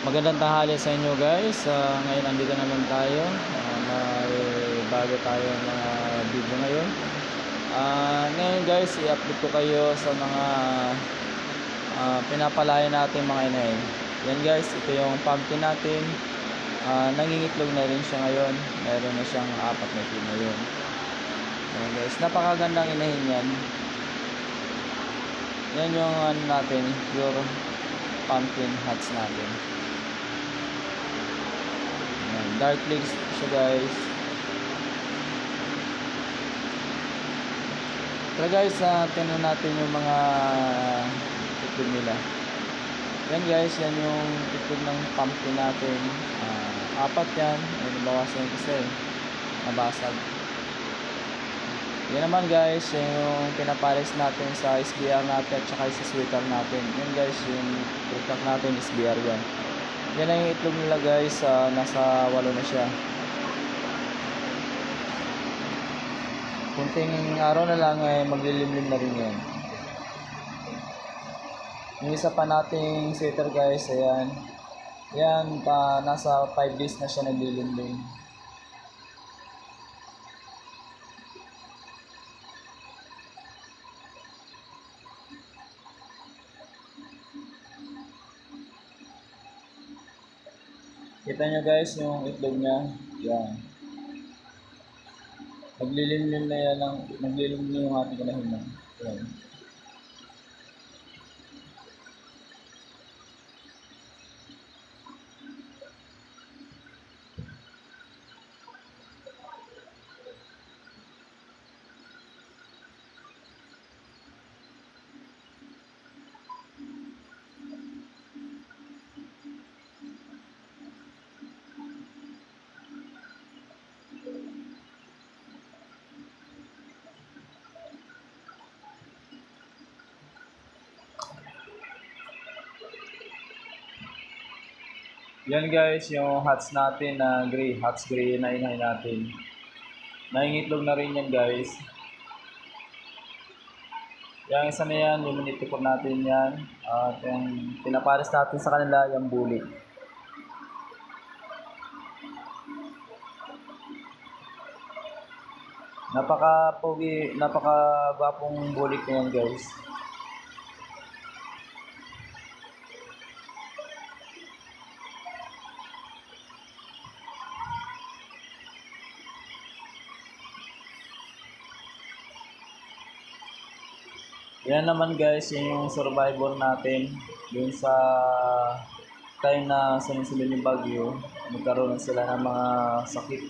Magandang tanghali sa inyo guys. Uh, ngayon andito naman tayo. Uh, may bago tayo mga video ngayon. Uh, ngayon guys, i-update ko kayo sa mga uh, pinapalaya natin mga inay. Yan guys, ito yung pumpkin natin. Uh, nangingitlog na rin siya ngayon. Meron na siyang apat na itlog ngayon. Yan guys, napakagandang inahin yan. Yan yung ano natin, pure pumpkin hats natin. Dark legs siya guys. Tara guys, uh, tingnan natin yung mga itlog nila. Yan guys, yan yung itlog ng pumpkin natin. Uh, apat yan. Ay, nabawasan yung isa eh. Nabasag. Yan naman guys, yan yung pinapares natin sa SBR natin at saka sa sweater natin. Yan guys, yung product natin SBR yan. Yan na yung itlog nila guys, uh, nasa walo na siya. Kunting araw na lang ay maglilimlim na rin yan. Yung isa pa nating sweater guys, ayan. Yan, pa, nasa 5 days na siya naglilimlim. Kita nyo guys yung itlog niya. Yan. Naglilimlim na yan ng, naglilimlim yung ating kanahinan. Yan. Yan guys, yung hats natin na gray, hats gray na inay natin. Naingitlog na rin yan guys. Yung isa na yan, yung minitipon natin yan. At yung pinapares natin sa kanila, yung bully. Napaka pogi, napaka gwapong bulik na yan guys. Yan naman guys, yun yung survivor natin. Dun sa time na sinisilin yung bagyo, nagkaroon sila ng mga sakit.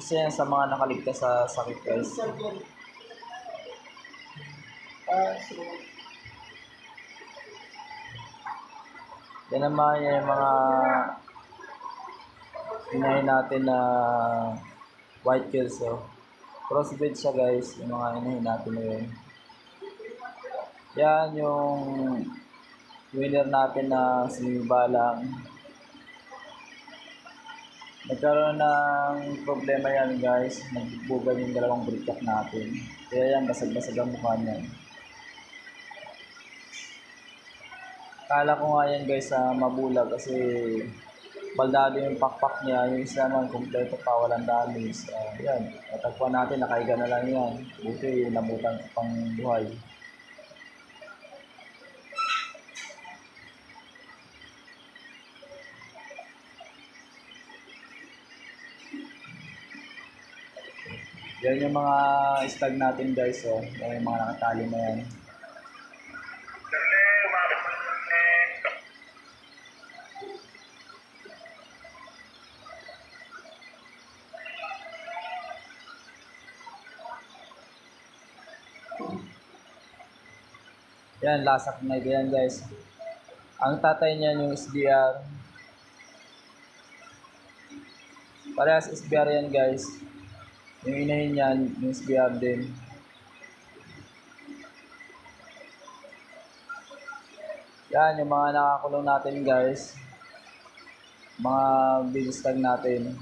Isa yan sa mga nakaligtas sa sakit guys. Yan naman yung mga inahin natin na white kills. So, crossbreed siya guys, yung mga inahin natin na yun. Yan yung winner natin na si Balang. Nagkaroon ng problema yan guys, nagbugan yung dalawang breakup natin. Kaya yan, basag-basag ang mukha niyan. Kala ko nga yan guys sa mabulag kasi baldado yung pakpak niya, yung isa naman kompleto pa, walang damage. Uh, yan, natagpuan natin, nakaiga na lang yan. Buti, nabutan pang buhay. Yan yung mga stag natin guys, oh. Yung mga nakatali na yan. Yan, lasak na yan guys. Ang tatay niya yung SBR. Parehas SBR yan guys. Yung inahin niyan, yung SBR din. Yan, yung mga nakakulong natin guys. Mga business tag natin.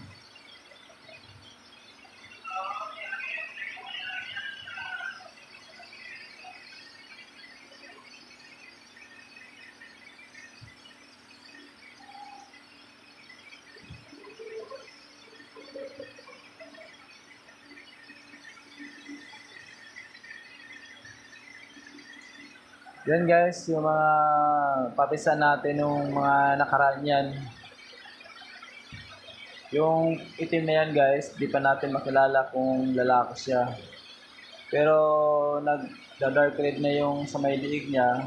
Yan guys, yung mga papisan natin nung mga nakaraan yan. Yung itim na yan guys, di pa natin makilala kung lalaki siya. Pero nag-dark red na yung sa may liig niya.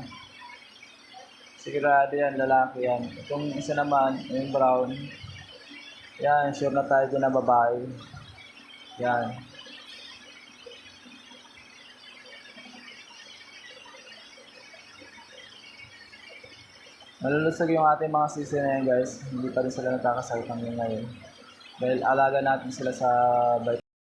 Sigurado yan, lalaki yan. Itong isa naman, yung brown. Yan, sure na tayo na babae. Yan. Malulusog yung ating mga sisi na yan guys. Hindi pa rin sila nagkakasakit hanggang ngayon. Dahil alaga natin sila sa